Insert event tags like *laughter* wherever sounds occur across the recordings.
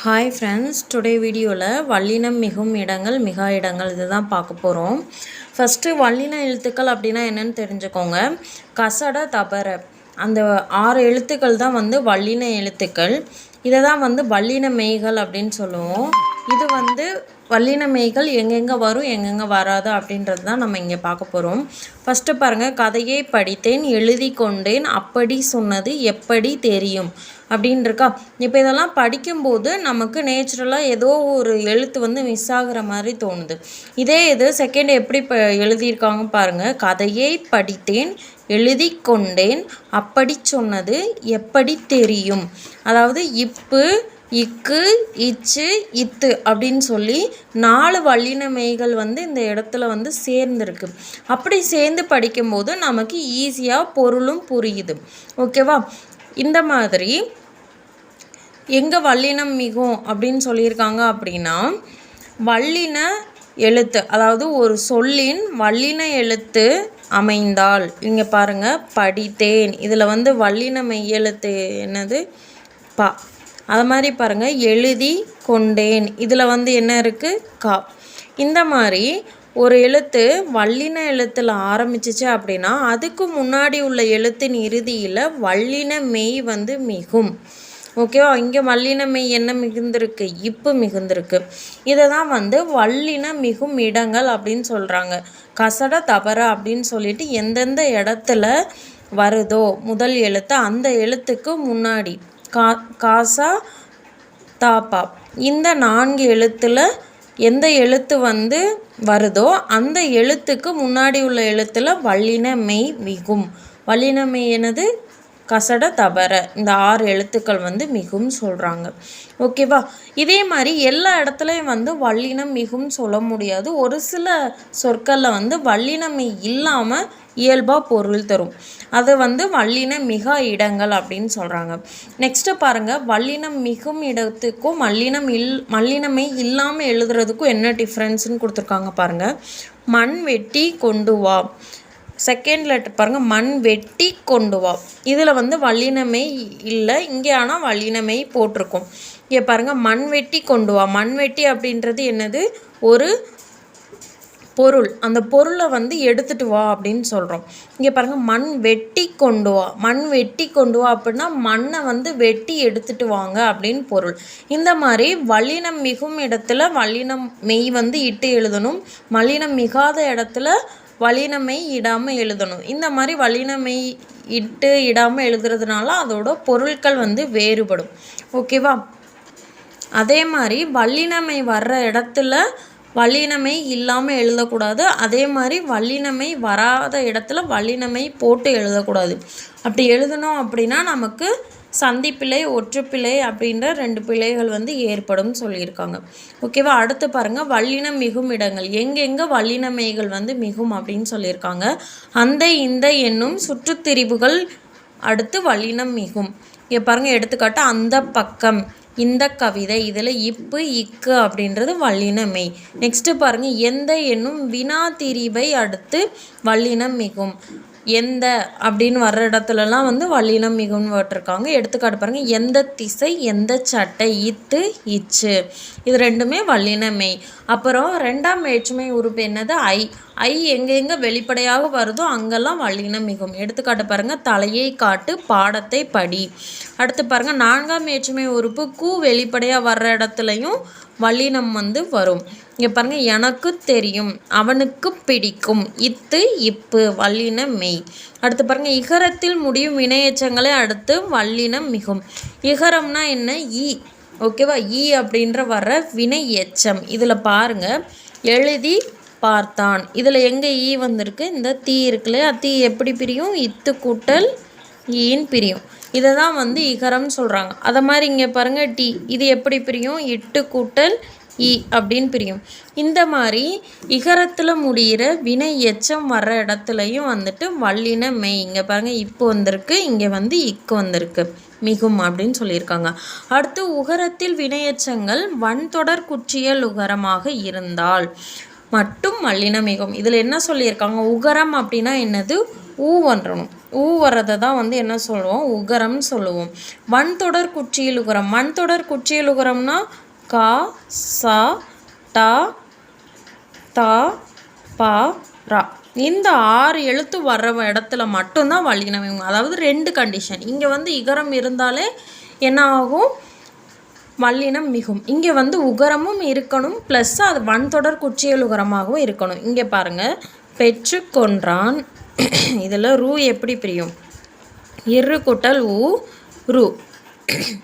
Hi friends today வீடியோவில் வல்லினம் மிகும் இடங்கள் மிகா இடங்கள் இதுதான் பார்க்க போகிறோம் ஃபஸ்ட்டு வல்லின எழுத்துக்கள் அப்படின்னா என்னென்னு தெரிஞ்சுக்கோங்க. கசட தபர. அந்த ஆறு எழுத்துக்கள் தான் வந்து வல்லின எழுத்துக்கள். இதை தான் வந்து வல்லின மெய்கள் அப்படின்னு சொல்லுவோம். இது வந்து வல்லினமைகள் எங்கெங்கே வரும் எங்கெங்கே வராது அப்படின்றது தான் நம்ம இங்கே பார்க்க போகிறோம் ஃபஸ்ட்டு பாருங்கள் கதையை படித்தேன் எழுதி கொண்டேன் அப்படி சொன்னது எப்படி தெரியும் அப்படின்னு இருக்கா இப்போ இதெல்லாம் படிக்கும்போது நமக்கு நேச்சுரலாக ஏதோ ஒரு எழுத்து வந்து மிஸ் ஆகுற மாதிரி தோணுது. இதே இது செகண்ட் எப்படி ப எழுதியிருக்காங்க பாருங்கள் கதையை படித்தேன் எழுதி கொண்டேன் அப்படி சொன்னது எப்படி தெரியும்? அதாவது இப்பு இக்கு இச்சு இத்து அப்படின்னு சொல்லி நாலு வல்லின மெய்கள் வந்து இந்த இடத்துல வந்து சேர்ந்துருக்கு. அப்படி சேர்ந்து படிக்கும்போது நமக்கு ஈஸியாக பொருளும் புரியுது. ஓகேவா இந்த மாதிரி எங்கே வல்லினம் மிகும் அப்படின்னு சொல்லியிருக்காங்க அப்படின்னா வல்லின எழுத்து அதாவது ஒரு சொல்லின் வல்லின எழுத்து அமைந்தால் இங்கே பாருங்கள் படித்தேன். இதில் வந்து வல்லின மெய் எழுத்து என்னது? பா. அது மாதிரி பாருங்கள் எழுதி கொண்டேன். இதில் வந்து என்ன இருக்குது கா. இந்த மாதிரி ஒரு எழுத்து வல்லின எழுத்தில் ஆரம்பிச்சிச்சு அப்படின்னா அதுக்கு முன்னாடி உள்ள எழுத்தின் இறுதியில் வல்லின மெய் வந்து மிகும். ஓகேவா இங்கே வல்லின மெய் என்ன மிகுந்திருக்கு? இப்பு மிகுந்திருக்கு. இதை தான் வந்து வல்லின மிகும் இடங்கள் அப்படின்னு சொல்கிறாங்க கசட தபர அப்படின்னு சொல்லிட்டு எந்தெந்த இடத்துல வருதோ முதல் எழுத்து அந்த எழுத்துக்கு முன்னாடி. கா காசா தாப்பா. இந்த நான்கு எழுத்தில் எந்த எழுத்து வந்து வருதோ அந்த எழுத்துக்கு முன்னாடி உள்ள எழுத்தில் வல்லின மெய் மிகும். வல்லின மெய் என்னது? கசட தவற இந்த ஆறு எழுத்துக்கள் வந்து மிகும் சொல்கிறாங்க ஓகேவா இதே மாதிரி எல்லா இடத்துலையும் வந்து வல்லினம் மிகும் சொல்ல முடியாது. ஒரு சில சொற்களில் வந்து வல்லினமை இல்லாமல் இயல்பாக பொருள் தரும். அது வந்து வல்லின மிக இடங்கள் அப்படின்னு சொல்கிறாங்க நெக்ஸ்ட்டு பாருங்கள் வல்லினம் மிகும் இடத்துக்கும் மல்லினம் இல் மல்லினமை இல்லாமல் எழுதுறதுக்கும் என்ன டிஃப்ரென்ஸ்னு கொடுத்துருக்காங்க பாருங்கள் மண் வெட்டி கொண்டு வா. செகண்ட் லெட்டர் பாருங்கள் மண் வெட்டி கொண்டு வா. இதில் வந்து வல்லினமே இல்லை இங்கே ஆனால் வல்லினமே போட்டிருக்கோம். இங்கே பாருங்கள் மண் வெட்டி கொண்டு வா. மண் வெட்டி அப்படின்றது என்னது? ஒரு பொருள் அந்த பொருளை வந்து எடுத்துகிட்டு வா அப்படின்னு சொல்கிறோம் இங்கே பாருங்கள் மண் வெட்டி கொண்டு வா. மண் வெட்டி கொண்டு வா அப்படின்னா மண்ணை வந்து வெட்டி எடுத்துகிட்டு வாங்க அப்படின்னு பொருள். இந்த மாதிரி வல்லினம் மிகும் இடத்துல வல்லினம் மெய் வந்து இட்டு எழுதணும். மல்லினம் மிகாத இடத்துல வலினமை இடாமல் எழுதணும். இந்த மாதிரி வலினமை இட்டு இடாமல் எழுதுறதுனால அதோட பொருட்கள் வந்து வேறுபடும். ஓகேவா? அதே மாதிரி வல்லினமை வர்ற இடத்துல வல்லினமை இல்லாமல் எழுதக்கூடாது. அதே மாதிரி வல்லினமை வராத இடத்துல வல்லினமை போட்டு எழுதக்கூடாது. அப்படி எழுதணும் அப்படின்னா நமக்கு சந்திப்பிழை ஒற்றுப்பிழை அப்படின்ற ரெண்டு பிழைகள் வந்து ஏற்படும் சொல்லியிருக்காங்க. ஓகேவா? அடுத்து பாருங்கள் வல்லினம் மிகும் இடங்கள். எங்கெங்கே வல்லினமைகள் வந்து மிகும் அப்படின்னு சொல்லியிருக்காங்க. அந்த இந்த என்னும் சுற்றுத்திரிவுகள் அடுத்து வல்லினம் மிகும். இங்கே பாருங்கள் எடுத்துக்காட்டு அந்த பக்கம். இந்த கவிதை இதில் இப்பு இக்கு அப்படின்றது வல்லினமை. நெக்ஸ்ட்டு பாருங்கள் எந்த என்னும் வினா திரிவை அடுத்து வல்லினம் மிகும். எந்த அப்படின்னு வர்ற இடத்துலலாம் வந்து வல்லினம் மிகுன்னு போட்டிருக்காங்க எடுத்துக்காட்டு பாருங்கள் எந்த திசை எந்த சட்டை இத்து இச்சு. இது ரெண்டுமே வல்லினமை அப்புறம் ரெண்டாம் வேற்றுமை உறுப்பு என்னது? ஐ. ஐ எங்கெங்கே வெளிப்படையாக வருதோ அங்கெல்லாம் வல்லினம் மிகும். எடுத்துக்காட்டு பாருங்கள் தலையை காட்டு பாடத்தை படி. அடுத்து பாருங்கள் நான்காம் வேற்றுமை உறுப்பு கூ வெளிப்படையாக வர்ற இடத்துலையும் வல்லினம் வந்து வரும். இங்கே பாருங்கள் எனக்கு தெரியும் அவனுக்கு பிடிக்கும். இத்து இப்பு வல்லினம் மெய். அடுத்து பாருங்கள் இகரத்தில் முடியும் வினையச்சங்களை அடுத்து வல்லினம் மிகும். இகரம்னா என்ன? ஈ. ஓகேவா ஈ அப்படின்ற வர வினை எச்சம் இதில் பாருங்கள் எழுதி பார்த்தான். இதில் எங்கே ஈ வந்திருக்கு? இந்த தீ இருக்குல்ல தீ எப்படி பிரியும்? இத்து கூட்டல் ஈன்னு பிரியும். இதை தான் வந்து இகரம்னு சொல்கிறாங்க அதை மாதிரி இங்கே பாருங்கள் டி. இது எப்படி பிரியும்? எட்டு கூட்டல் இ அப்படின்னு பிரியும். இந்த மாதிரி இகரத்தில் முடிகிற வினை எச்சம் வர்ற இடத்துலையும் வந்துட்டு வல்லின மெய் இங்கே பாருங்கள் இப்போ வந்திருக்கு இங்கே வந்து இக்கு வந்திருக்கு. மிகும் அப்படின்னு சொல்லியிருக்காங்க. அடுத்து உகரத்தில் வினையச்சங்கள் வன்தொடர் குற்றியல் உகரமாக இருந்தால் மட்டும் மல்லின மிகும். இதில் என்ன சொல்லியிருக்காங்க? உகரம் அப்படின்னா என்னது? ஊ வந்துடணும் ஊ வர்றதை தான் வந்து என்ன சொல்லுவோம்? உகரம்னு சொல்லுவோம். மண் தொடர் குற்றியல் உகரம். மண் தொடர் குற்றியல் உகரம்னா கா சா டா தா பா ரா. இந்த ஆறு எழுத்து வர்ற இடத்துல மட்டும்தான் வல்லினம் அதாவது ரெண்டு கண்டிஷன் இங்கே வந்து இகரம் இருந்தாலே என்ன ஆகும்? வல்லினம் மிகும். இங்கே வந்து உகரமும் இருக்கணும் ப்ளஸ் அது வன்தொடர் குச்சியல் உகரமாகவும் இருக்கணும். இங்கே பாருங்கள் பெற்றுக்கொன்றான் *clears throat* இதில் ரூ எப்படி பிரியும்? இரு குட்டல் ஊ ரூ.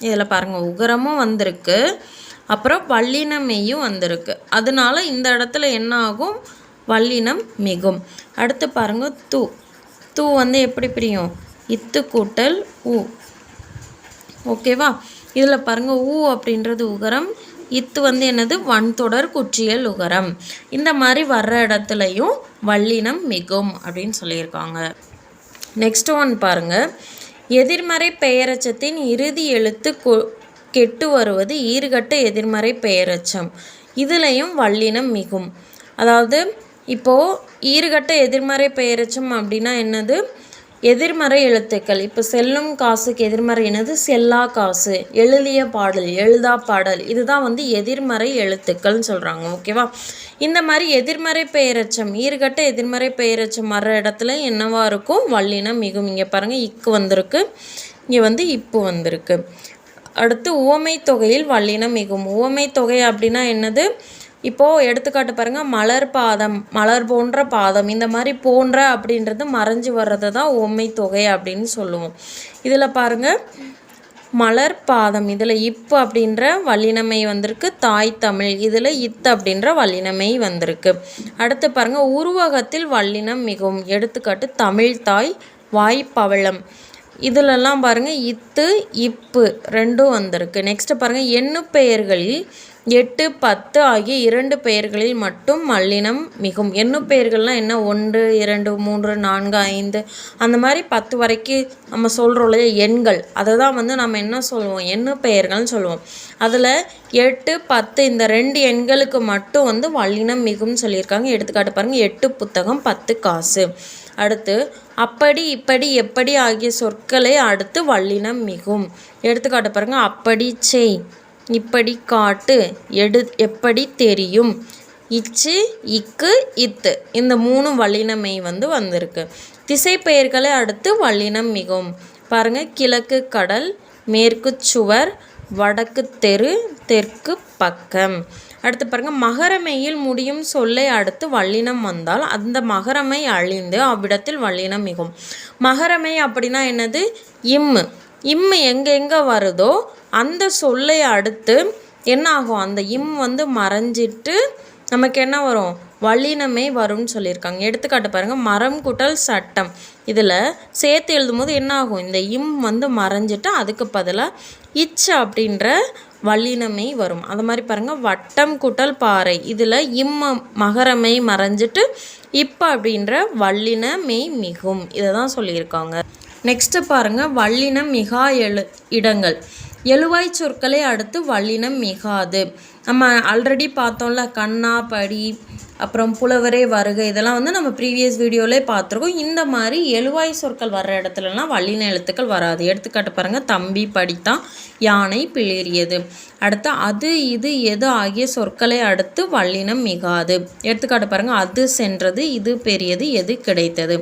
இதில் பாருங்கள் உகரமும் வந்திருக்கு. அப்புறம் வல்லினம் மெய்யும் வந்திருக்கு. அதனால இந்த இடத்துல என்ன ஆகும்? வல்லினம் மிகும். அடுத்து பாருங்கள் தூ. தூ வந்து எப்படி பிரியும்? இத்து கூட்டல் ஊ ஓகேவா? இதில் பாருங்கள் ஊ அப்படின்றது உகரம் இத்து வந்து என்னது? வன்தொடர் குற்றியல் உகரம். இந்த மாதிரி வர்ற இடத்துலையும் வல்லினம் மிகும் அப்படின்னு சொல்லியிருக்காங்க. நெக்ஸ்ட் ஒன் பாருங்க. எதிர்மறை பெயரச்சத்தின் இறுதி எழுத்து கொ- கெட்டு வருவது ஈறுகட்ட எதிர்மறை பெயரச்சம். இதுலேயும் வல்லினம் மிகும். அதாவது இப்போது ஈறுகட்ட எதிர்மறை பெயரச்சம் அப்படின்னா என்னது? எதிர்மறை எழுத்துக்கள். இப்போ செல்லும் காசுக்கு எதிர்மறை என்னது? செல்லா காசு. எழுதிய பாடல் எழுதா பாடல். இதுதான் வந்து எதிர்மறை எழுத்துக்கள்னு சொல்கிறாங்க ஓகேவா? இந்த மாதிரி எதிர்மறை பெயரச்சம் ஈர்கட்ட எதிர்மறை பெயரச்சம் வர்ற இடத்துல என்னவா இருக்கும்? வல்லினம் மிகும். இங்கே பாருங்கள் இக்கு வந்திருக்கு. இங்கே வந்து இப்பு வந்திருக்கு. அடுத்து உவமை தொகையில் வல்லினம் மிகும். உவமை தொகை அப்படின்னா என்னது? இப்போது எடுத்துக்காட்டு பாருங்கள் மலர் பாதம் மலர் போன்ற பாதம் இந்த மாதிரி போன்ற அப்படின்றது மறைஞ்சு வர்றது தான் உண்மை தொகை அப்படின்னு சொல்லுவோம். இதில் பாருங்கள் மலர் பாதம் இதில் இப்பு அப்படின்ற வல்லினமை வந்திருக்கு தாய் தமிழ் இதில் இத்து அப்படின்ற வல்லினமை வந்திருக்கு. அடுத்து பாருங்கள் உருவகத்தில் வல்லினம் மிகவும் எடுத்துக்காட்டு தமிழ் தாய் வாய்ப்பவளம் இதிலெல்லாம் பாருங்கள் இத்து இப்பு ரெண்டும் வந்திருக்கு. நெக்ஸ்ட்டு பாருங்கள் எண்ணு பெயர்களில் எட்டு பத்து ஆகிய இரண்டு பெயர்களில் மட்டும் மல்லினம் மிகும். என்ன பெயர்கள்லாம் என்ன? ஒன்று இரண்டு மூன்று நான்கு ஐந்து. அந்த மாதிரி பத்து வரைக்கும் நம்ம சொல்கிறோம் இல்லையா? எண்கள். அதை தான் வந்து நம்ம என்ன சொல்லுவோம்? எண்ணு பெயர்கள்னு சொல்லுவோம். அதில் எட்டு பத்து இந்த ரெண்டு எண்களுக்கு மட்டும் வந்து வல்லினம் மிகும்னு சொல்லியிருக்காங்க. எடுத்துக்காட்டு பாருங்கள் எட்டு புத்தகம் பத்து காசு. அடுத்து அப்படி இப்படி எப்படி ஆகிய சொற்களை அடுத்து வல்லினம் மிகும். எடுத்துக்காட்டு பாருங்கள் அப்படி செய். இப்படி காட்டு. எடு எப்படி தெரியும்? இச்சு இக்கு இத்து. இந்த மூணு வல்லினமை வந்து வந்திருக்கு. திசை பெயர்களை அடுத்து வல்லினம் மிகும். பாருங்க கிழக்கு கடல் மேற்கு சுவர் வடக்கு தெரு தெற்கு பக்கம். அடுத்து பாருங்கள் மகரமையில் முடியும் சொல்லை அடுத்து வல்லினம் வந்தால் அந்த மகரமை அழிந்து அவ்விடத்தில் வல்லினம் மிகும். மகரமை அப்படின்னா என்னது? இம்மு இம் எங்கெங்கே வருதோ அந்த சொல்லை அடுத்து என்ன ஆகும் அந்த இம் வந்து மறைஞ்சிட்டு நமக்கு என்ன வரும்? வல்லினமே வரும்னு சொல்லியிருக்காங்க. எடுத்துக்காட்டு பாருங்கள் மரம் குட்டல் சட்டம். இதில் சேர்த்து எழுதும்போது என்ன ஆகும் இந்த இம் வந்து மறைஞ்சிட்டு அதுக்கு பதிலாக இச் அப்படின்ற வல்லினமே வரும். அது மாதிரி பாருங்கள் வட்டம் குட்டல் பாறை. இதில் இம்ம மகரமை மறைஞ்சிட்டு இப்போ அப்படின்ற வல்லினமே மிகும். இதை தான் சொல்லியிருக்காங்க. நெக்ஸ்ட்டு பாருங்கள் வல்லினம் மிகா எழு இடங்கள். எழுவாய் சொற்களை அடுத்து வல்லினம் மிகாது. நம்ம ஆல்ரெடி பார்த்தோம்ல கண்ணா படி அப்புறம் புலவரே வருக இதெல்லாம் வந்து நம்ம ப்ரீவியஸ் வீடியோவிலே பார்த்துருக்கோம். இந்த மாதிரி எழுவாய் சொற்கள் வர்ற இடத்துலலாம் வல்லின எழுத்துக்கள் வராது. எடுத்துக்காட்டு பாருங்கள் தம்பி படித்தான் யானை பிளிறியது. அடுத்து அது இது எது ஆகிய சொற்களை அடுத்து வல்லினம் மிகாது. எடுத்துக்காட்டு பாருங்கள் அது சென்றது இது பெரியது எது கிடைத்தது.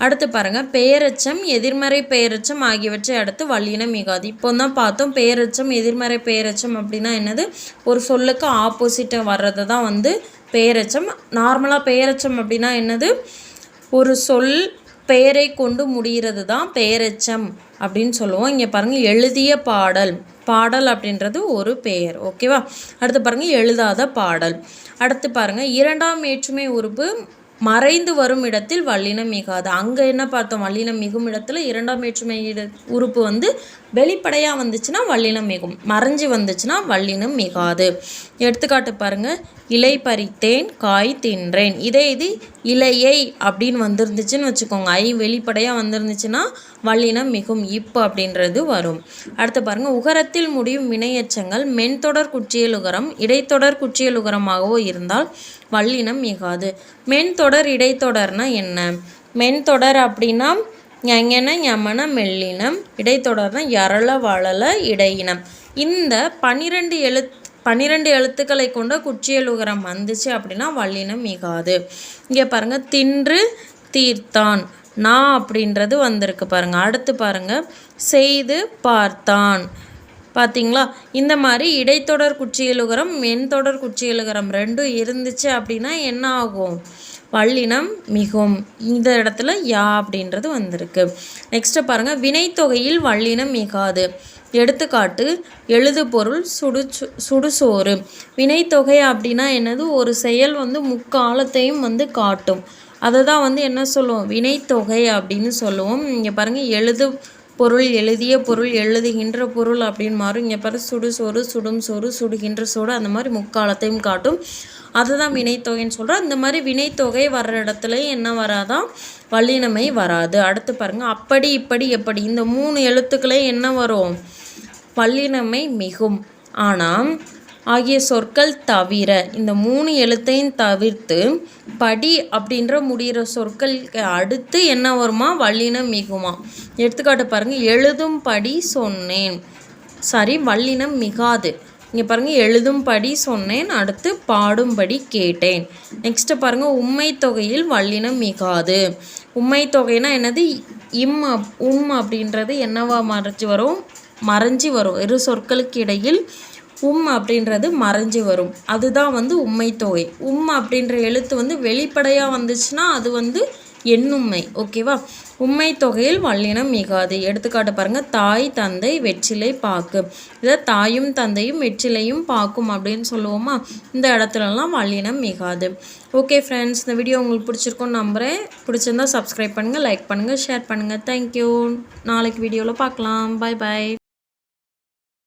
அடுத்து பாருங்கள் பெயரச்சம் எதிர்மறை பெயரச்சம் ஆகியவற்றை அடுத்து வல்லின மிகாது. இப்போ தான் பார்த்தோம் பெயரச்சம் எதிர்மறை பெயரச்சம் அப்படின்னா என்னது? ஒரு சொல்லுக்கு ஆப்போசிட்டை வர்றது தான் வந்து பெயரச்சம் நார்மலாக பெயரச்சம் அப்படின்னா என்னது? ஒரு சொல் பெயரை கொண்டு முடிகிறது தான் பெயரச்சம் அப்படின்னு சொல்லுவோம். இங்கே பாருங்கள் எழுதிய பாடல். பாடல் அப்படின்றது ஒரு பெயர் ஓகேவா அடுத்து பாருங்கள் எழுதாத பாடல். அடுத்து பாருங்கள் இரண்டாம் ஏற்றுமை உறுப்பு மறைந்து வரும் இடத்தில் வல்லினம் மிகாது. அங்கே என்ன பார்த்தோம்? வல்லினம் மிகும் இடத்துல இரண்டாம் வேற்றுமை உறுப்பு வந்து வெளிப்படையாக வந்துச்சுன்னா வல்லினம் மிகும். மறைஞ்சு வந்துச்சுன்னா வல்லினம் மிகாது. எடுத்துக்காட்டு பாருங்க. இலை பறித்தேன் காய் தின்றேன். இதே இது இலையை அப்படின்னு வந்திருந்துச்சுன்னு வச்சுக்கோங்க. ஐ வெளிப்படையாக வந்திருந்துச்சுன்னா வல்லினம் மிகும். இப்பு அப்படின்றது வரும். அடுத்து பாருங்கள் உகரத்தில் முடியும் வினையச்சங்கள் மென்தொடர் குற்றியல் உகரம் இடைத்தொடர் குற்றியல் உகரமாகவோ இருந்தால் வல்லினம் மிகாது. மென்தொடர் இடைத்தொடர்னா என்ன? மென்தொடர் அப்படின்னா ஞங்கன யமன மெல்லினம். இடைத்தொடர்னா யரள வளல இடையினம். இந்த பனிரெண்டு எழுத் பன்னிரெண்டு எழுத்துக்களை கொண்ட குற்றியலுகரம் வந்துச்சு அப்படின்னா வல்லினம் மிகாது. இங்கே பாருங்கள் தின்று தீர்த்தான் நா அப்படின்றது வந்திருக்கு பாருங்கள் அடுத்து பாருங்கள் செய்து பார்த்தான். பார்த்தீங்களா இந்த மாதிரி இடைத்தொடர் குச்சியலுகரம் மென்தொடர் குச்சியலுகரம் ரெண்டும் இருந்துச்சு அப்படின்னா என்ன ஆகும்? வல்லினம் மிகும். இந்த இடத்துல யா அப்படின்றது வந்திருக்கு. நெக்ஸ்ட்டு பாருங்கள் வினைத்தொகையில் வல்லினம் மிகாது. எடுத்துக்காட்டு எழுது பொருள் சுடு சுடுசோறு வினைத்தொகை அப்படின்னா என்னது? ஒரு செயல் வந்து முக்காலத்தையும் வந்து காட்டும். அதை தான் வந்து என்ன சொல்லுவோம்? வினைத்தொகை அப்படின்னு சொல்லுவோம். இங்கே பாருங்கள் எழுது பொருள் எழுதிய பொருள் எழுதுகின்ற பொருள் அப்படின்னு மாறும். இங்கே பாரு சுடு சோறு சுடும் சோறு சுடுகின்ற சோறு அந்த மாதிரி முக்காலத்தையும் காட்டும். அதுதான் வினைத்தொகைன்னு சொல்கிறோம் இந்த மாதிரி வினைத்தொகை வர்ற இடத்துல என்ன வராதான் வல்லினமை வராது. அடுத்து பாருங்கள் அப்படி இப்படி எப்படி? இந்த மூணு எழுத்துக்களே என்ன வரும்? பல்லினமை மிகும். ஆனால் ஆகிய சொற்கள் தவிர இந்த மூணு எழுத்தையும் தவிர்த்து படி அப்படின்ற முடிகிற சொற்களுக்கு அடுத்து என்ன வருமா? வல்லினம் மிகுமா? எடுத்துக்காட்டு பாருங்கள் எழுதும் படி சொன்னேன். சாரி வல்லினம் மிகாது. இங்கே பாருங்கள் எழுதும்படி சொன்னேன் அடுத்து பாடும்படி கேட்டேன். நெக்ஸ்ட்டு பாருங்கள் உண்மை தொகையில் வல்லினம் மிகாது. உண்மை தொகைனா என்னது? இம் உம் அப்படின்றது என்னவா மறைச்சி வரும்? மறைஞ்சி வரும். இரு சொற்களுக்கு இடையில் உம் அப்படின்றது மறைஞ்சு வரும். அதுதான் வந்து உண்மை தொகை. உம் அப்படின்ற எழுத்து வந்து வெளிப்படையாக வந்துச்சுன்னா அது வந்து எண்ணுண்மை ஓகேவா உண்மை தொகையில் வல்லினம் மிகாது. எடுத்துக்காட்டு பாருங்கள் தாய் தந்தை வெற்றிலை பாக்கு. இதை தாயும் தந்தையும் வெற்றிலையும் பாக்கும் அப்படின்னு சொல்லுவோமா? இந்த இடத்துலலாம் வல்லினம் மிகாது. ஓகே ஃப்ரெண்ட்ஸ் இந்த வீடியோ உங்களுக்கு பிடிச்சிருக்கோன்னு நம்புகிறேன் பிடிச்சிருந்தா சப்ஸ்கிரைப் பண்ணுங்கள் லைக் பண்ணுங்கள் ஷேர் பண்ணுங்கள் தேங்க்யூ நாளைக்கு வீடியோவில் பார்க்கலாம். பாய் பாய்